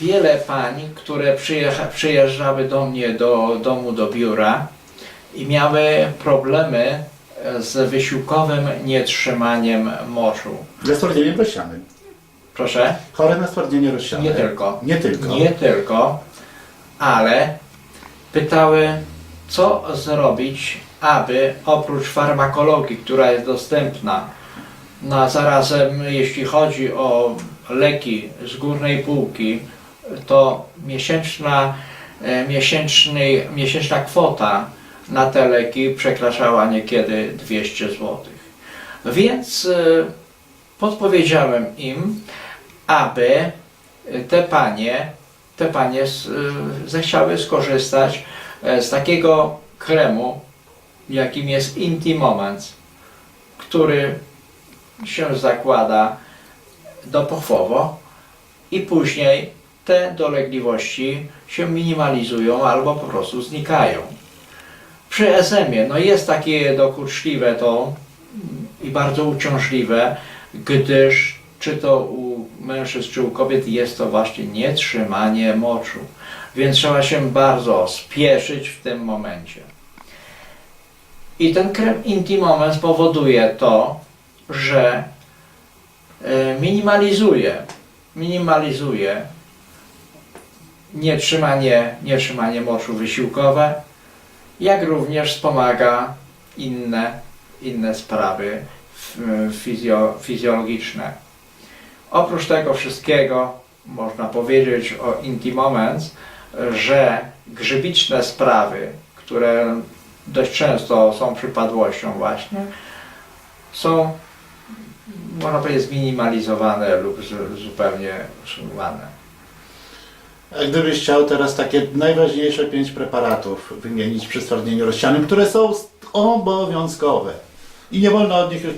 wiele pań, które przyjeżdżały do mnie do domu, do biura i miały problemy e, z wysiłkowym nietrzymaniem moczu. Ze stwardnieniem rozsianym. Proszę? Chore na stwardnienie rozsiane. Nie tylko. Nie tylko. Nie tylko, ale pytały, co zrobić, aby oprócz farmakologii, która jest dostępna, na zarazem jeśli chodzi o leki z górnej półki, to miesięczna, e, miesięczny, miesięczna kwota na te leki przekraczała niekiedy 200 zł. Więc e, podpowiedziałem im, aby te panie, te panie y, zechciały skorzystać e, z takiego kremu, jakim jest Inti Moments, który się zakłada dopochwowo i później te dolegliwości się minimalizują albo po prostu znikają. Przy ezemie, no jest takie dokuczliwe to i bardzo uciążliwe, gdyż czy to u mężczyzn, czy u kobiet jest to właśnie nietrzymanie moczu. Więc trzeba się bardzo spieszyć w tym momencie. I ten krem Intimomens powoduje to, że minimalizuje, minimalizuje nietrzymanie, nietrzymanie moczu wysiłkowe, jak również wspomaga inne, inne sprawy fizjo, fizjologiczne. Oprócz tego wszystkiego można powiedzieć o Intimoments, że grzybiczne sprawy, które dość często są przypadłością właśnie, są można powiedzieć zminimalizowane lub zu- zupełnie usuwane. A gdybyś chciał teraz takie najważniejsze pięć preparatów wymienić przy stwardnieniu rozsianym, które są obowiązkowe i nie wolno od nich już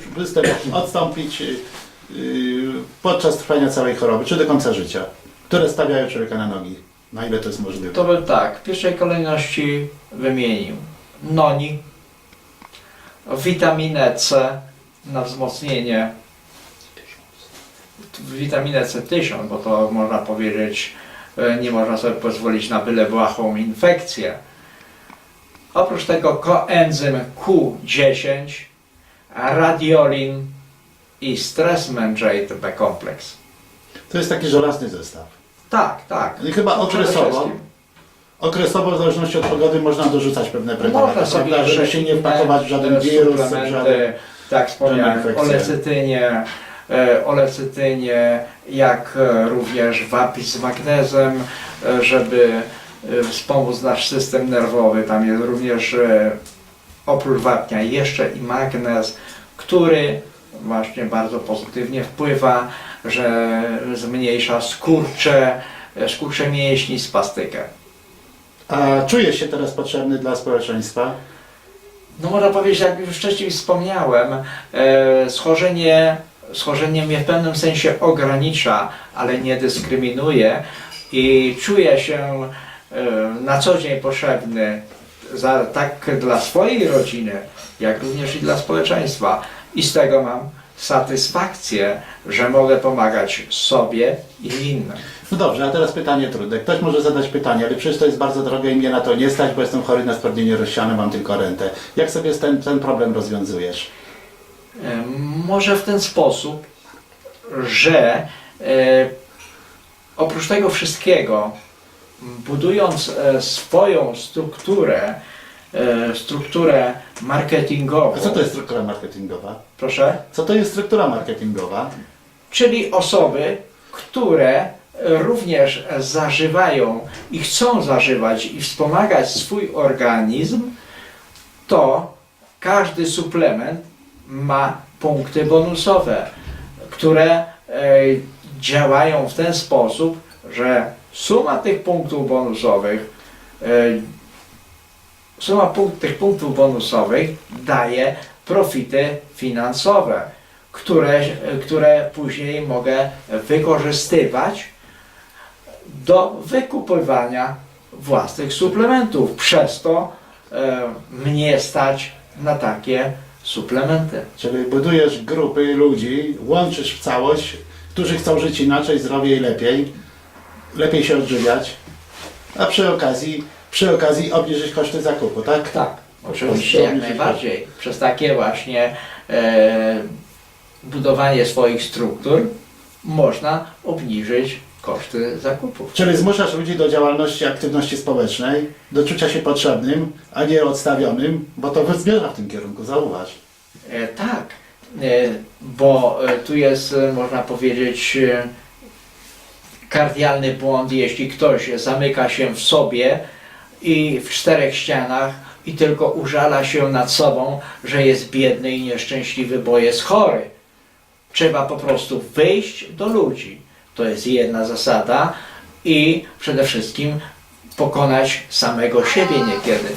odstąpić yy, podczas trwania całej choroby, czy do końca życia, które stawiają człowieka na nogi, na ile to jest możliwe. To bym tak, w pierwszej kolejności wymienił noni, witaminę C na wzmocnienie, witaminę C1000, bo to można powiedzieć, e, nie można sobie pozwolić na byle błahą infekcję. Oprócz tego koenzym Q10, radiolin i stress management B kompleks. To jest taki żelazny zestaw. Tak, tak. I chyba okresowo, okresowo w zależności od pogody można dorzucać pewne preparaty, Można sobie prawda, żeby się nie wpakować w żaden wirus, żaden... tak wspomniałem, infekcje. olecytynie, e, olecytynie, jak e, również wapis z magnezem, e, żeby wspomóc nasz system nerwowy. Tam jest również oprócz wapnia jeszcze i magnez, który właśnie bardzo pozytywnie wpływa, że zmniejsza skurcze, skurcze mięśni, spastykę. A czujesz się teraz potrzebny dla społeczeństwa? No można powiedzieć, jak już wcześniej wspomniałem, e, schorzenie, schorzenie mnie w pewnym sensie ogranicza, ale nie dyskryminuje i czuję się e, na co dzień potrzebny za, tak dla swojej rodziny, jak również i dla społeczeństwa. I z tego mam satysfakcję, że mogę pomagać sobie i innym. No dobrze, a teraz pytanie trudne. Ktoś może zadać pytanie, ale przecież to jest bardzo drogie i mnie na to nie stać, bo jestem chory na stwardnienie rozsiane, mam tylko rentę. Jak sobie ten, ten problem rozwiązujesz? Może w ten sposób, że e, oprócz tego wszystkiego, budując e, swoją strukturę, e, strukturę marketingową, A co to jest struktura marketingowa? proszę, Co to jest struktura marketingowa? czyli osoby, które również zażywają i chcą zażywać i wspomagać swój organizm, to każdy suplement ma punkty bonusowe, które e, działają w ten sposób, że suma tych punktów bonusowych, e, suma punkt, tych punktów bonusowych daje profity finansowe, które, które później mogę wykorzystywać do wykupywania własnych suplementów. Przez to e, mnie stać na takie suplementy. Czyli budujesz grupy ludzi, łączysz w całość, którzy chcą żyć inaczej, zdrowiej, lepiej lepiej się odżywiać, a przy okazji, przy okazji obniżyć koszty zakupu, tak? Tak, oczywiście, jak najbardziej. Przez takie właśnie e, budowanie swoich struktur można obniżyć koszty zakupów. Czyli zmuszasz ludzi do działalności, aktywności społecznej, do czucia się potrzebnym, a nie odstawionym, bo to zmierza w tym kierunku, zauważ. E, tak, e, bo e, tu jest, e, można powiedzieć, e, kardialny błąd, jeśli ktoś zamyka się w sobie i w czterech ścianach i tylko użala się nad sobą, że jest biedny i nieszczęśliwy, bo jest chory. Trzeba po prostu wyjść do ludzi. To jest jedna zasada i przede wszystkim pokonać samego siebie niekiedy.